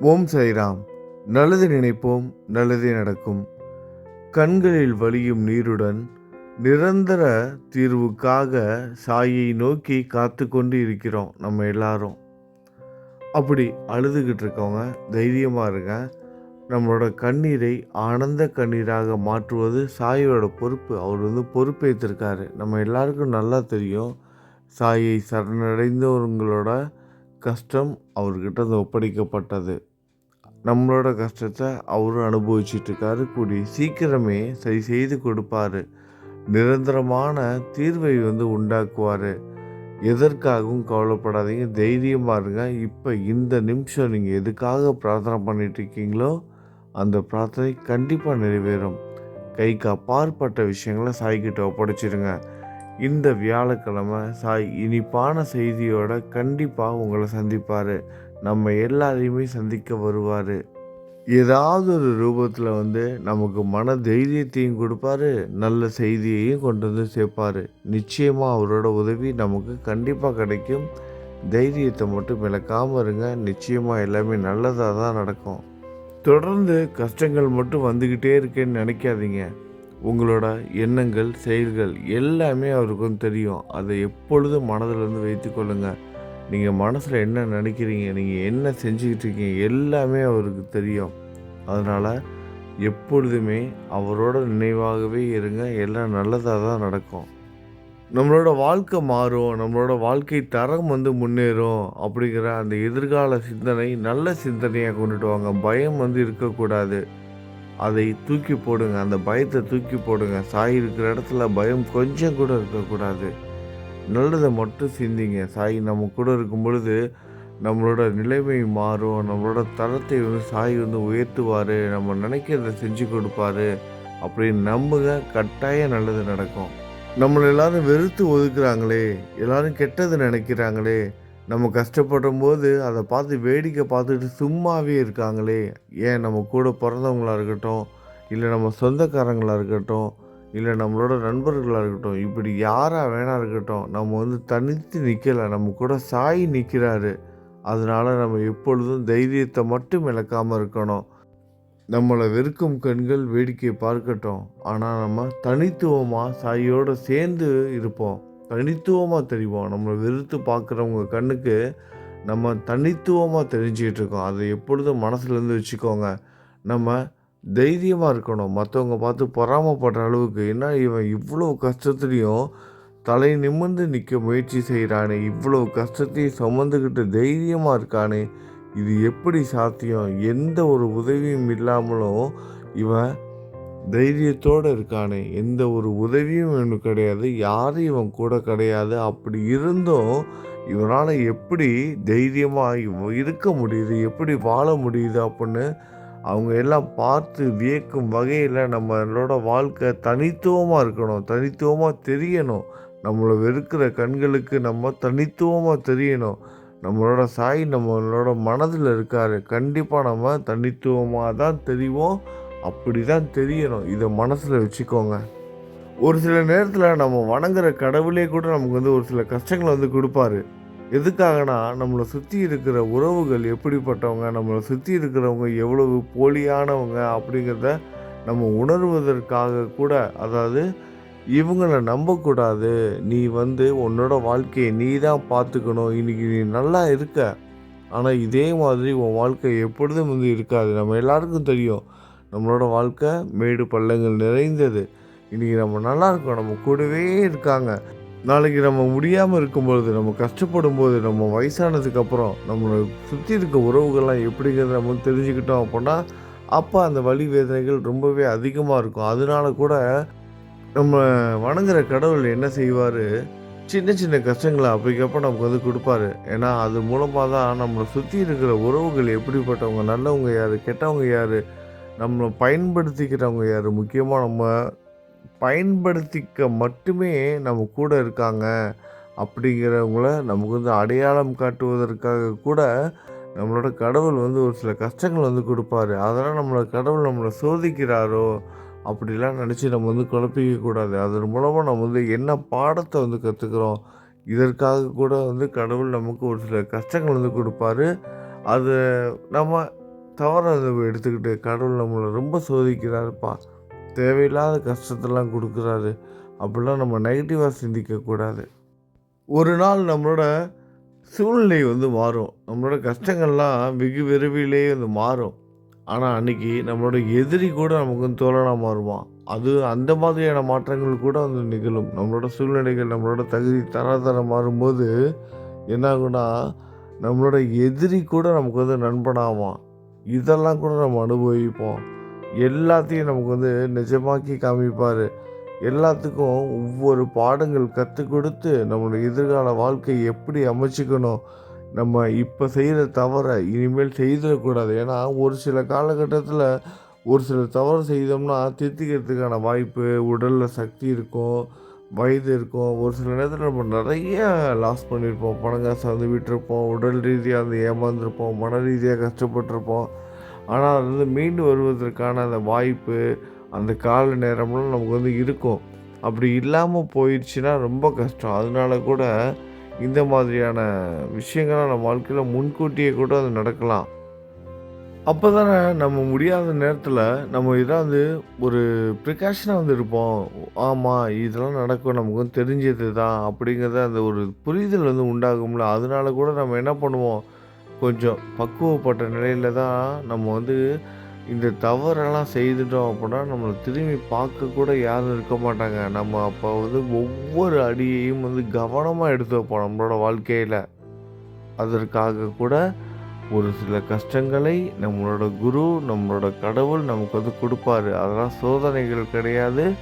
ஓம் சாய்ராம். நல்லது நினைப்போம் நல்லதே நடக்கும். கண்களில் வலியும் நீருடன் நிரந்தர தீர்வுக்காக சாயை நோக்கி காத்து கொண்டு இருக்கிறோம் நம்ம எல்லாரும். அப்படி அழுதுகிட்டு இருக்கவங்க தைரியமாக இருங்க. நம்மளோட கண்ணீரை ஆனந்த கண்ணீராக மாற்றுவது சாயோட பொறுப்பு. அவர் வந்து பொறுப்பேற்றிருக்காரு நம்ம எல்லாருக்கும் நல்லா தெரியும். சாயை சரணடைந்தவங்களோட கஷ்டம் அவர்கிட்ட அது ஒப்படைக்கப்பட்டது. நம்மளோட கஷ்டத்தை அவரும் அனுபவிச்சிட்ருக்காரு கூடி சீக்கிரமே சரி செய்து கொடுப்பாரு. நிரந்தரமான தீர்வை வந்து உண்டாக்குவார். எதற்காகவும் கவலைப்படாதீங்க. தைரியமாக இருங்க இப்போ இந்த நிமிஷம் நீங்கள் எதுக்காக பிரார்த்தனை பண்ணிட்டு இருக்கீங்களோ அந்த பிரார்த்தனை கண்டிப்பாக நிறைவேறும். கைக்கு அப்பாற்பட்ட விஷயங்களை சாய்கிட்ட ஒப்படைச்சிருங்க. இந்த வியாழக்கிழமை சாய் இனிப்பான செய்தியோட கண்டிப்பாக உங்களை சந்திப்பார். நம்ம எல்லாரையுமே சந்திக்க வருவார். ஏதாவது ஒரு ரூபத்தில் வந்து நமக்கு மன தைரியத்தையும் கொடுப்பாரு நல்ல செய்தியையும் கொண்டு வந்து சேர்ப்பார். நிச்சயமாக அவரோட உதவி நமக்கு கண்டிப்பாக கிடைக்கும். தைரியத்தை மட்டும் இழக்காமல் இருங்க. நிச்சயமாக எல்லாமே நல்லதாக தான் நடக்கும். தொடர்ந்து கஷ்டங்கள் மட்டும் வந்துக்கிட்டே இருக்கேன்னு நினைக்காதீங்க. உங்களோட எண்ணங்கள் செயல்கள் எல்லாமே அவருக்கும் தெரியும். அதை எப்பொழுதும் மனதில் இருந்து வைத்து கொள்ளுங்கள் நீங்கள் மனசில் என்ன நினைக்கிறீங்க நீங்கள் என்ன செஞ்சுக்கிட்டு இருக்கீங்க எல்லாமே அவருக்கு தெரியும். அதனால் எப்பொழுதுமே அவரோட நினைவாகவே இருங்க. எல்லாம் நல்லதாக தான் நடக்கும். நம்மளோட வாழ்க்கை மாறும். நம்மளோட வாழ்க்கை தரம் வந்து முன்னேறும் அப்படிங்கிற அந்த எதிர்கால சிந்தனை நல்ல சிந்தனையாக கொண்டுட்டு வாங்க. பயம் வந்து இருக்கக்கூடாது. அதை தூக்கி போடுங்க அந்த பயத்தை தூக்கி போடுங்க. சாய் இருக்கிற இடத்துல பயம் கொஞ்சம் கூட இருக்கக்கூடாது. நல்லதை மட்டும் சிந்திங்க. சாய் நம்ம கூட இருக்கும் பொழுது நம்மளோட நிலைமை மாறும். நம்மளோட தரத்தை வந்து சாய் வந்து உயர்த்துவார். நம்ம நினைக்கிறத செஞ்சு கொடுப்பாரு அப்படின்னு நம்புங்க. கட்டாயம் நல்லது நடக்கும். நம்மளை எல்லாரும் வெறுத்து ஒதுக்குறாங்களே. எல்லாரும் கெட்டது நினைக்கிறாங்களே. நம்ம கஷ்டப்படும் போது அதை பார்த்து வேடிக்கை பார்த்துட்டு சும்மாவே இருக்காங்களே. ஏன் நம்ம கூட பிறந்தவங்களா இருக்கட்டும் இல்லை நம்ம சொந்தக்காரங்களாக இருக்கட்டும் இல்லை நம்மளோட நண்பர்களாக இருக்கட்டும் இப்படி யாராக வேணா இருக்கட்டும் நம்ம வந்து தனித்து நிற்கலை நம்ம கூட சாய் நிற்கிறாரு அதனால் நம்ம எப்பொழுதும் தைரியத்தை மட்டும் இழக்காமல் இருக்கணும். நம்மளை வெறுக்கும் கண்கள் வேடிக்கை பார்க்கட்டும். ஆனால் நம்ம தனித்துவமாக சாயோடு சேர்ந்து இருப்போம். தனித்துவமாக தெரிவோம் நம்மளை வெறுத்து பார்க்குறவங்க கண்ணுக்கு நம்ம தனித்துவமாக தெரிஞ்சிக்கிட்டு இருக்கோம். அதை எப்பொழுதும் மனசுலேருந்து வச்சுக்கோங்க. நம்ம தைரியமாக இருக்கணும். மற்றவங்க பார்த்து பொறாமப்படுற அளவுக்கு என்ன இவன் இவ்வளோ கஷ்டத்துலேயும் தலை நிமிர்ந்து நிற்க முயற்சி செய்கிறானே இவ்வளோ கஷ்டத்தையும் சுமந்துக்கிட்டு தைரியமாக இருக்கானே இது எப்படி சாத்தியம்? எந்த ஒரு உதவியும் இல்லாமலும் இவன் தைரியத்தோடு இருக்கானே. எந்த ஒரு உதவியும் இவனுக்கு கிடையாது. யாரும் இவன் கூட கிடையாது. அப்படி இருந்தும் இவனால் எப்படி தைரியமாக இருக்க முடியுது? எப்படி வாழ முடியுது அப்படின்னு அவங்க எல்லாம் பார்த்து வியக்கும் வகையில் நம்மளோட வாழ்க்கை தனித்துவமாக இருக்கணும். தனித்துவமாக தெரியணும். நம்மளை வெறுக்கிற கண்களுக்கு நம்ம தனித்துவமாக தெரியணும். நம்மளோட சாய் நம்மளோட மனதில் இருக்கார். கண்டிப்பாக நம்ம தனித்துவமாக தான் தெரிவோம். அப்படி தான் தெரியணும். இதை மனசில் வச்சுக்கோங்க. ஒரு சில நேரத்தில் நம்ம வணங்குற கடவுளே கூட நமக்கு வந்து ஒரு சில கஷ்டங்களை வந்து கொடுப்பாரு. எதுக்காகனா நம்மளை சுற்றி இருக்கிற உறவுகள் எப்படிப்பட்டவங்க நம்மளை சுற்றி இருக்கிறவங்க எவ்வளவு போலியானவங்க அப்படிங்கிறத நம்ம உணர்வதற்காக கூட அதாவது இவங்களை நம்பக்கூடாது. நீ வந்து உன்னோட வாழ்க்கையை நீ தான் பார்த்துக்கணும். இன்னைக்கு நீ நல்லா இருக்க. ஆனால் இதே மாதிரி உன் வாழ்க்கை எப்பொழுதும் வந்து இருக்காது. நம்ம எல்லாருக்கும் தெரியும். நம்மளோட வாழ்க்கை மேடு பள்ளங்கள் நிறைந்தது. இன்றைக்கி நம்ம நல்லா இருக்கோம். நம்ம கூடவே இருக்காங்க. நாளைக்கு நம்ம முடியாமல் இருக்கும்பொழுது நம்ம கஷ்டப்படும் போது நம்ம வயசானதுக்கப்புறம் நம்மளை சுற்றி இருக்க உறவுகள்லாம் எப்படிங்கிறத நம்ம தெரிஞ்சுக்கிட்டோம் அப்படின்னா அப்போ அந்த வலி வேதனைகள் ரொம்பவே அதிகமாக இருக்கும். அதனால கூட நம்ம வணங்குற கடவுள் என்ன செய்வார்? சின்ன சின்ன கஷ்டங்களை அப்பைக்கப்போ நமக்கு வந்து கொடுப்பாரு. ஏன்னா அது மூலமாக தான் நம்மளை சுற்றி இருக்கிற உறவுகள் எப்படிப்பட்டவங்க நல்லவங்க யார் கெட்டவங்க யார் நம்மளை பயன்படுத்திக்கிறவங்க யார்? முக்கியமாக நம்ம பயன்படுத்திக்க மட்டுமே நம்ம கூட இருக்காங்க அப்படிங்கிறவங்கள நமக்கு வந்து அடையாளம் காட்டுவதற்காக கூட நம்மளோட கடவுள் வந்து ஒரு சில கஷ்டங்கள் வந்து கொடுப்பாரு. அதெல்லாம் நம்மளோட கடவுள் நம்மளை சோதிக்கிறாரோ அப்படிலாம் நினச்சி நம்ம வந்து குழப்பிக்க கூடாது. அதன் மூலமாக நம்ம வந்து என்ன பாடத்தை வந்து கற்றுக்குறோம் இதற்காக கூட வந்து கடவுள் நமக்கு ஒரு சில கஷ்டங்கள் வந்து கொடுப்பாரு. அது நம்ம தவறாக எடுத்துக்கிட்டு கடவுள் நம்மளை ரொம்ப சோதிக்கிறாருப்பா. தேவையில்லாத கஷ்டத்தெல்லாம் கொடுக்குறாரு. அப்படிலாம் நம்ம நெகட்டிவாக சிந்திக்கக்கூடாது. ஒரு நாள் நம்மளோட சூழ்நிலை வந்து மாறும். நம்மளோட கஷ்டங்கள்லாம் வெகு விரைவிலேயே வந்து மாறும். ஆனால் அன்னைக்கு நம்மளோட எதிரி கூட நமக்கு வந்து தோழனாக மாறுவான். அது அந்த மாதிரியான மாற்றங்கள் கூட வந்து நிகழும். நம்மளோட சூழ்நிலைகள் நம்மளோட தகுதி தராதரம் மாறும்போது என்னாகும்னா நம்மளோட எதிரி கூட நமக்கு வந்து நண்பனாவான். இதெல்லாம் கூட நம்ம அனுபவிப்போம். எல்லாத்தையும் நமக்கு வந்து நிஜமாக்கி காமிப்பார். எல்லாத்துக்கும் ஒவ்வொரு பாடங்கள் கற்றுக் கொடுத்து நம்மளுடைய எதிர்கால வாழ்க்கை எப்படி அமைச்சிக்கணும். நம்ம இப்போ செய்கிற தவறை இனிமேல் செய்திடக்கூடாது. ஏன்னா ஒரு சில காலகட்டத்தில் ஒரு சில தவறு செய்தோம்னா திருத்திக்கிறதுக்கான வாய்ப்பு உடலில் சக்தி இருக்கும். வயது இருக்கும். ஒரு சில நேரத்தில் நம்ம நிறைய லாஸ் பண்ணியிருப்போம் பணம் காசு வந்து விட்டுருப்போம். உடல் ரீதியாக வந்து ஏமாந்துருப்போம். மன ரீதியாக கஷ்டப்பட்டிருப்போம். ஆனால் அது வந்து மீண்டு வருவதற்கான அந்த வாய்ப்பு அந்த கால நேரம்லாம் நமக்கு வந்து இருக்கும். அப்படி இல்லாமல் போயிடுச்சுன்னா ரொம்ப கஷ்டம். அதனால கூட இந்த மாதிரியான விஷயங்கள்லாம் நம்ம வாழ்க்கையில் முன்கூட்டியே கூட அது நடக்கலாம். அப்போ தானே நம்ம முடியாத நேரத்தில் நம்ம இதான் வந்து ஒரு ப்ரிகாஷனாக வந்து இருப்போம் ஆமாம் இதெல்லாம் நடக்கும் நமக்கு வந்து தெரிஞ்சது தான் அப்படிங்கிறத அந்த ஒரு புரிதல் வந்து உண்டாகும்ல. அதனால கூட நம்ம என்ன பண்ணுவோம்? கொஞ்சம் பக்குவப்பட்ட நிலையில தான் நம்ம வந்து இந்த தவறெல்லாம் செய்துட்டோம் அப்படின்னா நம்மளை திரும்பி பார்க்க கூட யாரும் இருக்க மாட்டாங்க. நம்ம அப்போ வந்து ஒவ்வொரு அடியையும் வந்து கவனமாக எடுத்து வைப்போம் நம்மளோட வாழ்க்கையில். அதற்காக கூட ஒரு சில கஷ்டங்களை நம்மளோட குரு நம்மளோட கடவுள் நமக்கு வந்து கொடுப்பாரு. அதெல்லாம் சோதனைகள் கிடையாது.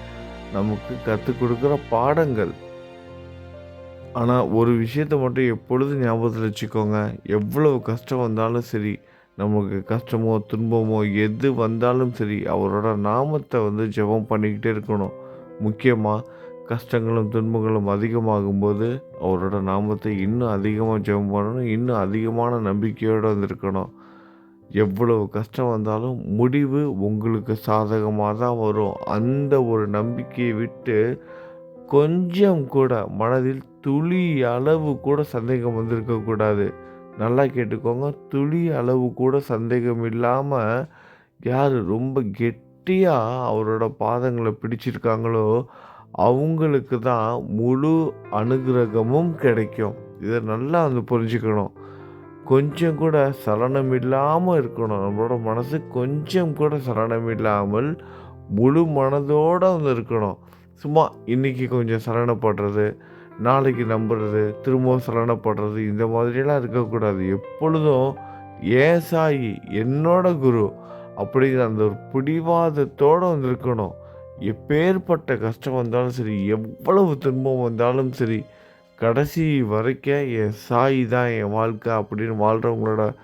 நமக்கு கற்றுக் கொடுக்குற பாடங்கள். ஆனால் ஒரு விஷயத்தை மட்டும் எப்பொழுது ஞாபகத்தில் வச்சுக்கோங்க. எவ்வளவு கஷ்டம் வந்தாலும் சரி நமக்கு கஷ்டமோ துன்பமோ எது வந்தாலும் சரி அவரோட நாமத்தை வந்து ஜெபம் பண்ணிக்கிட்டே இருக்கணும். முக்கியமாக கஷ்டங்களும் துன்பங்களும் அதிகமாகும்போது அவரோட நாமத்தை இன்னும் அதிகமாக ஜெபம் பண்ணணும் இன்னும் அதிகமான நம்பிக்கையோடு வந்திருக்கணும். எவ்வளவு கஷ்டம் வந்தாலும் முடிவு உங்களுக்கு சாதகமாக தான் வரும். அந்த ஒரு நம்பிக்கையை விட்டு கொஞ்சம் கூட மனதில் துளி அளவு கூட சந்தேகம் வந்திருக்கக்கூடாது நல்லா கேட்டுக்கோங்க துளி அளவு கூட சந்தேகம் இல்லாமல் யார் ரொம்ப கெட்டியாக அவரோட பாதங்களை பிடிச்சிருக்காங்களோ அவங்களுக்கு தான் முழு அனுகிரகமும் கிடைக்கும். இதை நல்லா வந்து புரிஞ்சுக்கணும். கொஞ்சம் கூட சலனம் இல்லாமல் இருக்கணும். நம்மளோட மனசு கொஞ்சம் கூட சலனம் இல்லாமல் முழு மனதோடு வந்து இருக்கணும். சும்மா இன்றைக்கி கொஞ்சம் சலனப்படுறது நாளைக்கு நம்புறது திரும்பவும் சலனப்படுறது இந்த மாதிரியெல்லாம் இருக்கக்கூடாது. எப்பொழுதும் ஏன் சாயி என்னோட குரு அப்படிங்கிற அந்த ஒரு பிடிவாதத்தோடு வந்து இருக்கணும். எப்பேற்பட்ட கஷ்டம் வந்தாலும் சரி எவ்வளவு துன்பம் வந்தாலும் சரி கடைசி வரைக்கும் என் சாய் தான் என் வாழ்க்கை அப்படின்னு வாழ்கிறவங்களோட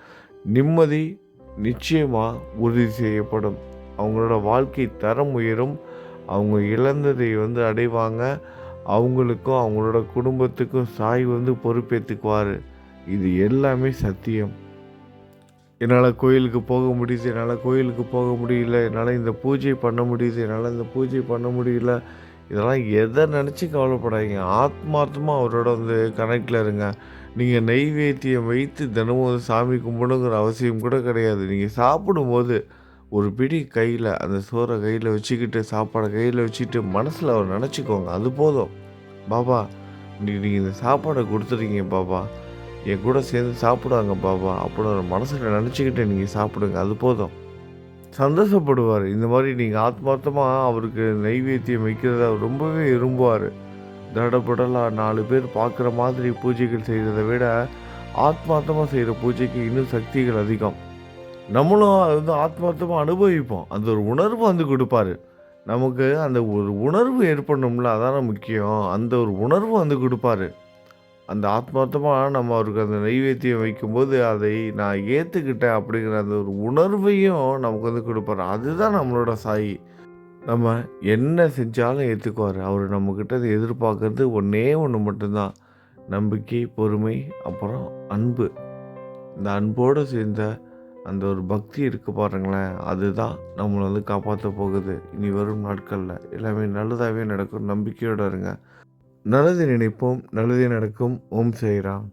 நிம்மதி நிச்சயமாக உறுதி செய்யப்படும். அவங்களோட வாழ்க்கை தரம் உயரும். அவங்க இழந்ததை வந்து அடைவாங்க. அவங்களுக்கும் அவங்களோட குடும்பத்துக்கும் சாய் வந்து பொறுப்பேற்றுக்குவார் இது எல்லாமே சத்தியம். என்னால் கோயிலுக்கு போக முடியுது என்னால் கோயிலுக்கு போக முடியல என்னால் இந்த பூஜை பண்ண முடியுது என்னால் இந்த பூஜை பண்ண முடியல. இதெல்லாம் எதை நினச்சி கவலைப்படாதீங்க. ஆத்மார்த்தமாக அவரோட வந்து கனெக்டில் இருங்க. நீங்கள் நெய்வேத்தியம் வைத்து தினமும் வந்து சாமி கும்பிடுங்கிற அவசியம் கூட கிடையாது. நீங்கள் சாப்பிடும்போது ஒரு பிடி கையில் அந்த சோறை கையில் வச்சுக்கிட்டு சாப்பாடை கையில் வச்சுக்கிட்டு மனசில் அவர் நினச்சிக்கோங்க. அது போதும். பாபா இன்னைக்கு நீங்கள் இந்த சாப்பாடை கொடுத்துருக்கீங்க பாபா. என் கூட சேர்ந்து சாப்பிடுவாங்க பாபா. அப்படின்னு மனசில் நினச்சிக்கிட்டு நீங்கள் சாப்பிடுங்க அது போதும். சந்தோஷப்படுவார். இந்த மாதிரி நீங்கள் ஆத்மார்த்தமாக அவருக்கு நைவேத்தியம் வைக்கிறத ரொம்பவே விரும்புவார். தடபடலாக நாலு பேர் பார்க்குற மாதிரி பூஜைகள் செய்கிறத விட ஆத்மார்த்தமாக செய்கிற பூஜைக்கு இன்னும் சக்திகள் அதிகம். நம்மளும் அது வந்து ஆத்மார்த்தமாக அனுபவிப்போம். அந்த ஒரு உணர்வு வந்து கொடுப்பாரு. நமக்கு அந்த ஒரு உணர்வு ஏற்படணும்ல அதான முக்கியம். அந்த ஒரு உணர்வு வந்து கொடுப்பாரு. அந்த ஆத்மார்த்தமாக நம்ம அவருக்கு அந்த நைவேத்தியம் வைக்கும்போது அதை நான் ஏற்றுக்கிட்டேன் அப்படிங்கிற அந்த ஒரு உணர்வையும் நமக்கு வந்து கொடுப்பாரு. அதுதான் நம்மளோட சாயி. நம்ம என்ன செஞ்சாலும் ஏற்றுக்குவார் அவர் நம்மக்கிட்ட அதை எதிர்பார்க்கறது ஒன்றே ஒன்று மட்டும்தான். நம்பிக்கை பொறுமை அப்புறம் அன்பு. இந்த அன்போடு சேர்ந்த அந்த ஒரு பக்தி இருக்குது பாருங்களேன். அதுதான் நம்மளை வந்து காப்பாற்ற போகுது. இனி வரும் நாட்களில். எல்லாமே நல்லதாகவே நடக்கும். நம்பிக்கையோடு இருங்க. நல்லது நினைப்போம் நல்லதே நடக்கும். ஓம் செய்கிறான்